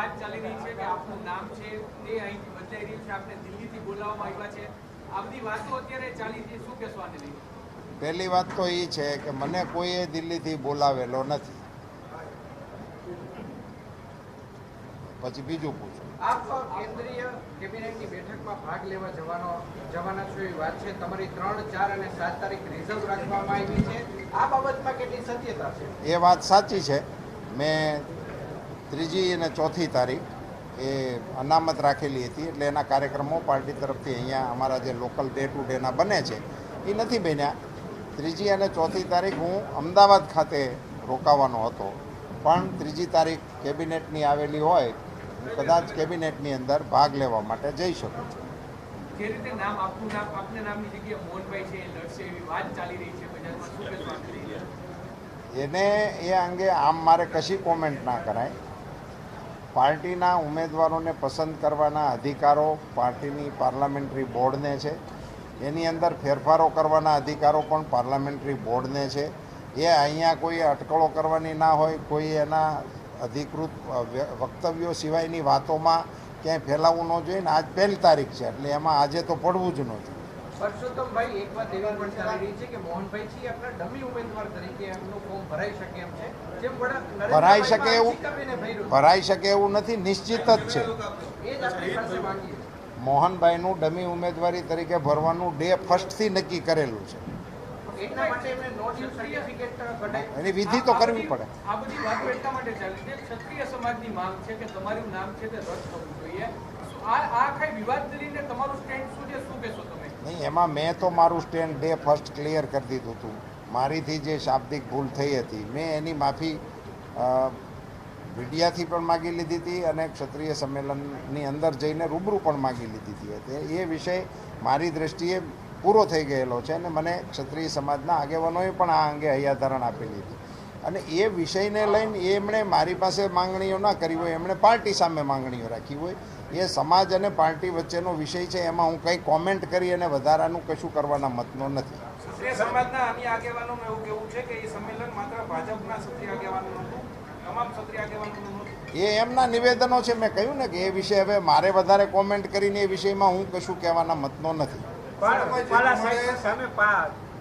વાત ચાલી રહી છે કે આપનું નામ છે તે અહીંથી બદલાઈ રહ્યું છે આપને દિલ્હીથી બોલાવવામાં આવ્યા છે. આ બધી વાતો અત્યારે ચાલી છે શું કહેશો લઈને? પહેલી વાત તો એ છે કે મને કોઈએ દિલ્હીથી બોલાવેલો નથી. પછી બીજું પૂછો. આપ કેન્દ્રીય કેબિનેટની બેઠકમાં ભાગ લેવા જવાનો જવાના છો એવી વાત છે. તમારી ત્રણ ચાર અને સાત તારીખ રિઝર્વ રાખવામાં આવી છે. આ બાબતમાં કેટલી સત્યતા છે? એ વાત સાચી છે. મેં ત્રીજી અને ચોથી તારીખ એ અનામત રાખેલી હતી એટલે એના કાર્યક્રમો પાર્ટી તરફથી અહીંયા અમારા જે લોકલ ડે ટુ ડેના બને છે એ નથી બન્યા. ત્રીજી અને ચોથી તારીખ હું અમદાવાદ ખાતે રોકાવાનો હતો. પણ ત્રીજી તારીખ કેબિનેટની આવેલી હોય હું કદાચ કેબિનેટની અંદર ભાગ લેવા માટે જઈ શકું છું. એને એ અંગે આમ મારે કશી કોમેન્ટ ના કરાય. પાર્ટીના ઉમેદવારોને પસંદ કરવાના અધિકારો પાર્ટીની પાર્લામેન્ટરી બોર્ડને છે. એની અંદર ફેરફારો કરવાના અધિકારો પણ પાર્લામેન્ટરી બોર્ડને છે. એ અહીંયા કોઈ અટકળો કરવાની ના હોય, કોઈ એના અધિકૃત વક્તવ્યો સિવાયની વાતોમાં ક્યાંય ફેલાવવું ન જોઈએ ને આજ પહેલી તારીખ છે, એટલે એમાં આજે તો પડવું જ ન જોઈએ. પરસોત્તમભાઈ એક વાત એવી પણ ચાલી રહી છે કે મોહનભાઈ છે આપણા ડમી ઉમેદવાર તરીકે એમનું ફોર્મ ભરાઈ શકે એમ છે. જેમ વડા ભરાઈ શકે એવું ભરાઈ શકે એવું નથી નિશ્ચિત જ છે. એ જ આપણી પાસે માંગીએ મોહનભાઈનું ડમી ઉમેદવારી તરીકે ભરવાનું ડે ફર્સ્ટથી નક્કી કરેલું છે. એની વિધિ તો કરવી પડે. આ બધી વાતો એટલા માટે ચાલી છે. ક્ષત્રિય સમાજની માંગ છે કે તમારું નામ છે તે રદ થવું જોઈએ. આ આ આખા વિવાદ લઈને તમારું સ્ટેન્ડ શું છે શું કહેશો તમે? નહીં, એમાં મેં તો મારું સ્ટેન્ડ ડે ફર્સ્ટ ક્લિયર કરી દીધું હતું. મારીથી જે શાબ્દિક ભૂલ થઈ હતી, મેં એની માફી મીડિયાથી પણ માગી લીધી હતી અને ક્ષત્રિય સંમેલનની અંદર જઈને રૂબરૂ પણ માગી લીધી હતી. એટલે એ વિષય મારી દ્રષ્ટિએ પૂરો થઈ ગયેલો છે અને મને ક્ષત્રિય સમાજના આગેવાનોએ પણ આ અંગે હૈયાધારણ આપેલી હતી. અને એ વિષયને લઈને એમણે મારી પાસે માંગણીઓ ના કરી હોય એમણે પાર્ટી સામે માંગણીઓ રાખી હોય એ સમાજ અને પાર્ટી વચ્ચેનો વિષય છે એમાં હું કંઈ કોમેન્ટ કરી અને વધારાનું કશું કરવાના મતનો નથી. ક્ષત્રિય સમાજના અન્ય આગેવાનોનું એવું કેવું છે કે એ સંમેલન માત્ર ભાજપના ક્ષત્રિય આગેવાનો તમામ ક્ષત્રિય આગેવાનોનું એ એમના નિવેદનો છે મેં કહ્યું ને કે એ વિશે હવે મારે વધારે કોમેન્ટ કરીને એ વિષયમાં હું કશું કહેવાના મતનો નથી.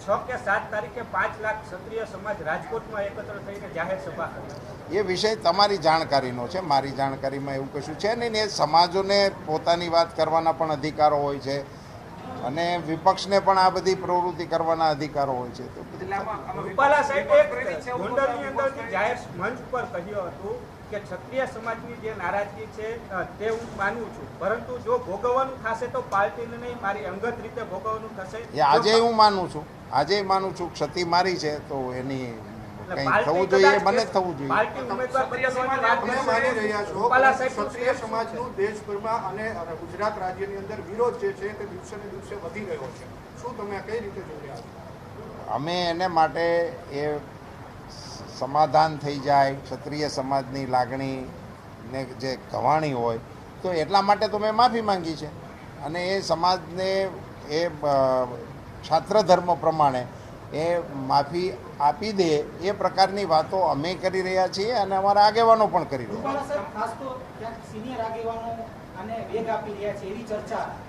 છ કે સાત તારીખે પાંચ લાખ ક્ષત્રિય સમાજ રાજકોટમાં એકત્ર થઈને જાહેર સભા કરી એ વિષય તમારી જાણકારીનો છે. મારી જાણકારીમાં એવું કશું છે નહીં ને એ સમાજોને પોતાની વાત કરવાના પણ અધિકારો હોય છે અને વિપક્ષને પણ આ બધી પ્રવૃત્તિ કરવાના અધિકારો હોય છે. તો રૂપાલા સાહેબ ગોંડલની અંદરથી જાહેર મંચ પર કહ્યું હતું કે ક્ષત્રિય સમાજની જે નારાજગી છે તે હું માનું છું. પરંતુ જો ભોગવવાનું થશે તો પાર્ટીને નહીં મારી અંગત રીતે ભોગવવાનું થશે. એ આજે હું માનું છું. આજે માનું છું ક્ષતિ મારી છે તો એની કંઈ થવું જોઈએ મને જ થવું જોઈએ. સમાજનું દેશભરમાં અને ગુજરાત રાજ્યની અંદર વિરોધ જે છે તે દિવસે ને દિવસે વધી રહ્યો છે. શું તમે કઈ રીતે જોઈ રહ્યા છો? અમે એને માટે એ સમાધાન થઈ જાય ક્ષત્રિય સમાજની લાગણી ને જે કવાણી હોય તો એટલા માટે તો મેં માફી માંગી છે. અને એ સમાજને એ છાત્ર ધર્મ પ્રમાણે એ માફી આપી દે એ પ્રકારની વાતો અમે કરી રહ્યા છીએ અને અમારા આગેવાનો પણ કરી રહ્યા છે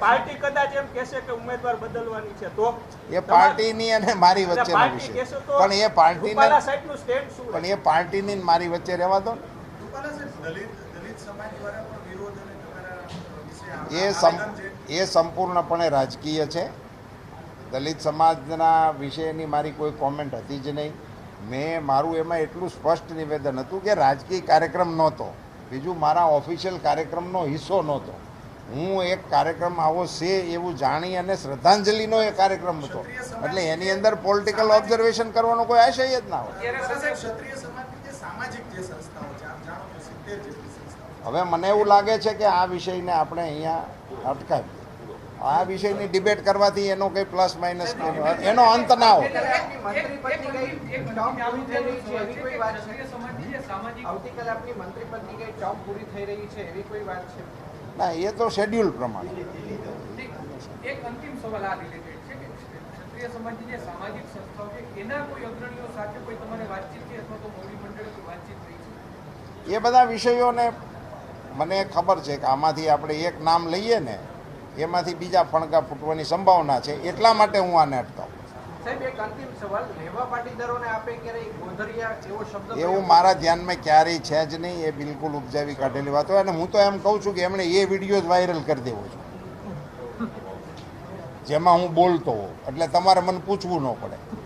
પાર્ટી કદાચ એમ કહેશે કે ઉમેદવાર બદલવાની છે તો? એ પાર્ટીની અને મારી પાર્ટી તો પણ એ પાર્ટીને રૂપાલા સાહેબનું સ્ટેન્ડ શું પણ એ પાર્ટીની મારી વચ્ચે રહેવા દો એ એ સંપૂર્ણપણે રાજકીય છે. દલિત સમાજના વિષયની મારી કોઈ કોમેન્ટ હતી જ નહીં. મેં મારું એમાં એટલું સ્પષ્ટ નિવેદન હતું કે રાજકીય કાર્યક્રમ નહોતો. બીજું મારા ઓફિશિયલ કાર્યક્રમનો હિસ્સો નહોતો. હું એક કાર્યક્રમ આવો છે એવું જાણી અને શ્રદ્ધાંજલિનો એ કાર્યક્રમ હતો. એટલે એની અંદર પોલિટિકલ ઓબ્ઝર્વેશન કરવાનો કોઈ આશય જ ના હોય. અત્યારે સાહેબ, ક્ષત્રિય સમાજની જે સામાજિક જે સંસ્થાઓ છે આપ જાણો છો સિત્તેર જેટલી સંસ્થાઓ હવે મને એવું લાગે છે કે આ વિષયને આપણે અહીંયા અટકાવીએ. આ વિષયની ડિબેટ કરવાથી એનો કંઈ પ્લસ માઇનસ એનો અંત ના હોય. ના એ તો શેડ્યુલ પ્રમાણે. એક અંતિમ સવાલ આ રિલેટેડ છે કે ક્ષત્રિય સમાજની જે સામાજિક સંસ્થાઓ છે એના કોઈ અગ્રણીઓ સાથે કોઈ તમારે વાતચીત કે અથવા તો મોવડી મંડળે કોઈ વાતચીત થઈ છે? એ બધા વિષયોને મને ખબર છે કે આમાંથી આપણે એક નામ લઈએ ને એમાંથી બીજા ફણકા ફૂટવાની સંભાવના છે એટલા માટે હું આને અટકાવું સાહેબ એક અંતિમ સવાલ. લેવા પાટીદારોને આપે ક્યારેય ગોધરિયા એવો શબ્દ એવું મારા ધ્યાનમાં ક્યારેય છે જ નહીં. એ બિલકુલ ઉપજાવી કાઢેલી વાત. હોય અને હું તો એમ કહું છું કે એમણે એ વીડિયો જ વાયરલ કરી દેવો છે. જેમાં હું બોલતો હોઉં. એટલે તમારે મને પૂછવું ન પડે.